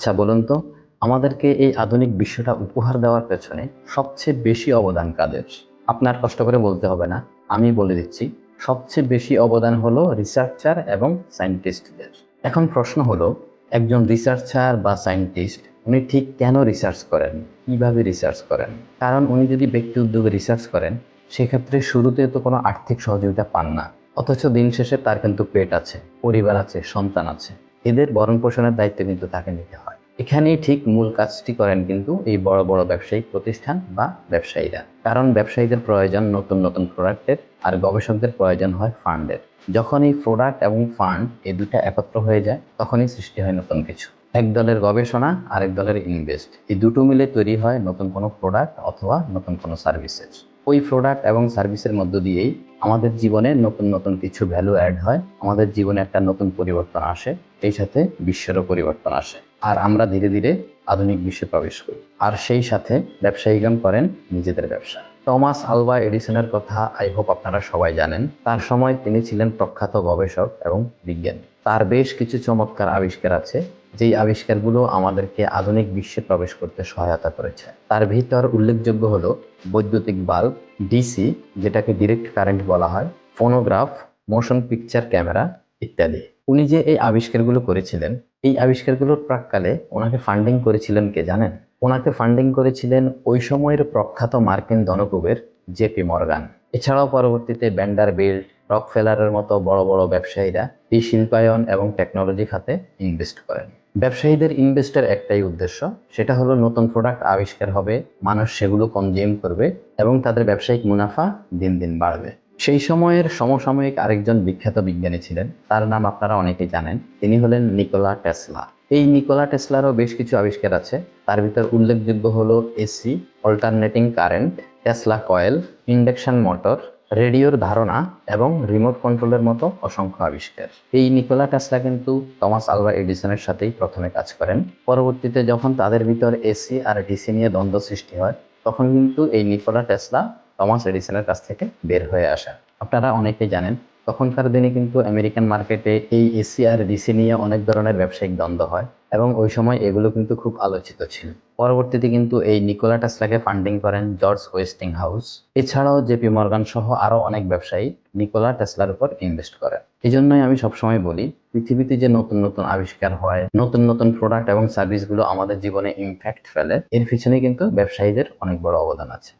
আচ্ছা বলুন তো, আমাদেরকে এই আধুনিক বিশ্বটা উপহার দেওয়ার পেছনে সবচেয়ে বেশি অবদান কাদের? আপনার কষ্ট করে বলতে হবে না, আমি বলে দিচ্ছি, সবচেয়ে বেশি অবদান হলো রিসার্চার এবং সায়েন্টিস্টদের। এখন প্রশ্ন হলো, একজন রিসার্চার বা সায়েন্টিস্ট, উনি ঠিক কেন রিসার্চ করেন? কীভাবে রিসার্চ করেন? কারণ উনি যদি ব্যক্তি উদ্যোগে রিসার্চ করেন, সেক্ষেত্রে শুরুতে তো কোনো আর্থিক সহযোগিতা পান না। অথচ দিন শেষে তার কিন্তু পেট আছে, পরিবার আছে, সন্তান আছে। এদের ভরণ পোষণের দায়িত্ব কিন্তু তাকে নিতে হয়। এখানেই ঠিক মূল কাজটি করেন কিন্তু এই বড় বড় ব্যবসায়িক প্রতিষ্ঠান বা ব্যবসায়ীরা। কারণ ব্যবসায়ীদের প্রয়োজন নতুন নতুন প্রোডাক্টের আর গবেষকদের প্রয়োজন হয় ফান্ডের। যখন এই প্রোডাক্ট এবং ফান্ড এই দুটা একত্র হয়ে যায়, তখনই সৃষ্টি হয় নতুন কিছু। এক দলের গবেষণা, আরেক দলের ইনভেস্ট। এই দুটো মিলে তৈরি হয় নতুন কোনো প্রোডাক্ট অথবা নতুন কোনো সার্ভিসেস। ওই প্রোডাক্ট এবং সার্ভিসের মধ্য দিয়েই আমাদের জীবনে নতুন নতুন কিছু ভ্যালু অ্যাড হয়। আমাদের জীবনে একটা নতুন পরিবর্তন আসে এই সাথে বিশ্বেরও পরিবর্তন আসে। আর আমরা ধীরে ধীরে আধুনিক বিশ্বে প্রবেশ করি। আর সেই সাথে ব্যবসায়ীগণ করেন নিজেদের ব্যবসা। টমাস আলভা এডিসনের কথা আই হোপ আপনারা সবাই জানেন। তার সময় তিনি ছিলেন প্রখ্যাত গবেষক এবং বিজ্ঞানী। তার বেশ কিছু চমৎকার আবিষ্কার আছে। যেই আবিষ্কারগুলো আমাদেরকে আধুনিক বিশ্বে প্রবেশ করতে সহায়তা করেছে। তার ভিতর উল্লেখযোগ্য হলো বৈদ্যুতিক বাল্ব, ডিসি, যেটাকে ডিরেক্ট কারেন্ট বলা হয়, ফোনোগ্রাফ, মোশন পিকচার ক্যামেরা ইত্যাদি। উনি যে এই আবিষ্কারগুলো করেছিলেন, এই আবিষ্কারগুলোর প্রাককালে ওনাকে ফান্ডিং করেছিলেন কে জানেন? ওনাকে ফান্ডিং করেছিলেন ওই সময়ের প্রখ্যাত মার্কিন ধনকুবের জেপি মর্গান। এছাড়াও পরবর্তীতে ব্যান্ডার বিল্ড রকফেলারের মতো বড় বড় ব্যবসায়ীরা এই শিল্পায়ন এবং টেকনোলজি খাতে ইনভেস্ট করেন। ব্যবসায়ীদের ইনভেস্টের একটাই উদ্দেশ্য, সেটা হলো নতুন প্রোডাক্ট আবিষ্কার হবে, মানুষ সেগুলো কনজিউম করবে এবং তাদের ব্যবসায়িক মুনাফা দিন দিন বাড়বে। সেই সময়ের সমসাময়িক আরেকজন বিখ্যাত বিজ্ঞানী ছিলেন। তার নাম আপনারা অনেকেই জানেন। তিনি হলেন নিকোলা টেসলা। এই নিকোলা টেসলারও বেশ কিছু আবিষ্কার আছে। তার ভিতর উল্লেখযোগ্য হলো AC, alternating current, Tesla coil, induction motor, রেডিওর ধারণা এবং রিমোট কন্ট্রোলের মতো অসংখ্য আবিষ্কার। এই নিকোলা টেসলা কিন্তু টমাস আলভা এডিসনের সাথেই প্রথমে কাজ করেন। পরবর্তীতে যখন তাদের ভিতর এসি আর ডিসি নিয়ে দ্বন্দ্ব সৃষ্টি হয়, তখন কিন্তু এই নিকোলা টেসলা টমাস এডিসনের কাছ থেকে বের হয়ে আসা। আপনারা অনেকেই জানেন, তখনকার দিনে কিন্তু আমেরিকান মার্কেটে এই এসি আর ডিসি নিয়ে অনেক ধরনের ব্যবসায়িক দ্বন্দ্ব হয় এবং ওই সময় এগুলো কিন্তু খুব আলোচিত ছিল। পরবর্তীতে কিন্তু এই নিকোলা টেসলাকে ফান্ডিং করেন জর্জ ওয়েস্টিং হাউস এছাড়াও জেপি মর্গান সহ আরও অনেক ব্যবসায়ী নিকোলা টেসলার উপর ইনভেস্ট করেন। এই জন্যই আমি সবসময় বলি, পৃথিবীতে যে নতুন নতুন আবিষ্কার হয়, নতুন নতুন প্রোডাক্ট এবং সার্ভিসগুলো আমাদের জীবনে ইমপ্যাক্ট ফেলে, এর পিছনে কিন্তু ব্যবসায়ীদের অনেক বড় অবদান আছে।